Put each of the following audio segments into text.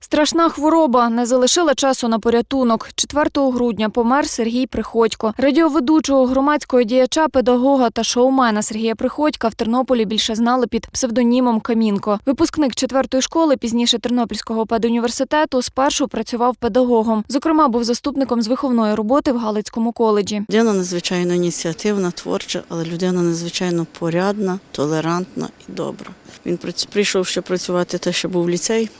Страшна хвороба не залишила часу на порятунок. 4 грудня помер Сергій Приходько. Радіоведучого громадського діяча, педагога та шоумена Сергія Приходька в Тернополі більше знали під псевдонімом Камінко. Випускник четвертої школи, пізніше Тернопільського педуніверситету, спершу працював педагогом. Зокрема, був заступником з виховної роботи в Галицькому коледжі. Людина надзвичайно ініціативна, творча, але людина надзвичайно порядна, толерантна і добра. Він прийшов ще працювати те, що був ліцей.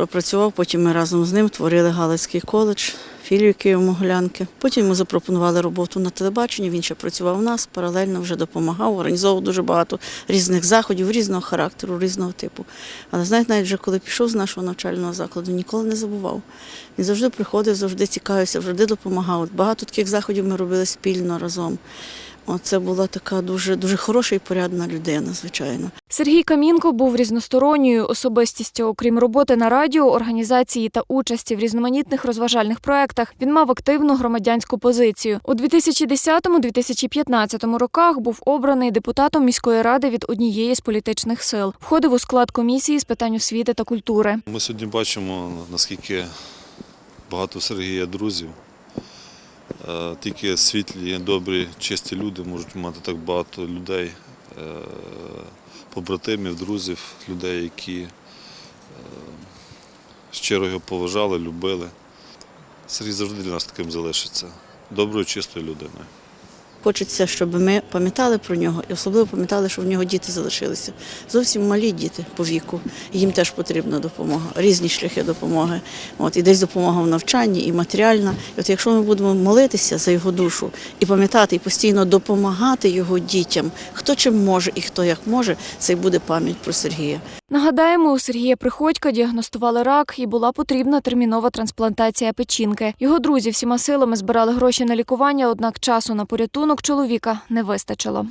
Пропрацював, потім ми разом з ним творили Галицький коледж, філію Києво-Могилянки. Потім йому запропонували роботу на телебаченні. Він ще працював у нас, паралельно вже допомагав, організовував дуже багато різних заходів, різного характеру, різного типу. Але знаєте, навіть вже коли пішов з нашого навчального закладу, ніколи не забував. Він завжди приходив, завжди цікавився, завжди допомагав. Багато таких заходів ми робили спільно разом. Оце була така дуже, дуже хороша і порядна людина, звичайно. Сергій Камінко був різносторонньою особистістю. Окрім роботи на радіо, організації та участі в різноманітних розважальних проєктах, він мав активну громадянську позицію. У 2010-2015 роках був обраний депутатом міської ради від однієї з політичних сил. Входив у склад комісії з питань освіти та культури. Ми сьогодні бачимо, наскільки багато Сергія друзів. Е, Тільки світлі, добрі, чисті люди можуть мати так багато людей, побратимів, друзів, людей, які е, щиро його поважали, любили. Сергій завжди для нас таким залишиться. Доброю, чистою людиною. Хочеться, щоб ми пам'ятали про нього і особливо пам'ятали, що в нього діти залишилися. Зовсім малі діти по віку. Їм теж потрібна допомога, різні шляхи допомоги. От і десь допомога в навчанні, і матеріальна. І от якщо ми будемо молитися за його душу і пам'ятати, і постійно допомагати його дітям, хто чим може і хто як може, це й буде пам'ять про Сергія. Нагадаємо, у Сергія Приходька діагностували рак і була потрібна термінова трансплантація печінки. Його друзі всіма силами збирали гроші на лікування, однак часу на порятунок чоловіка не вистачило.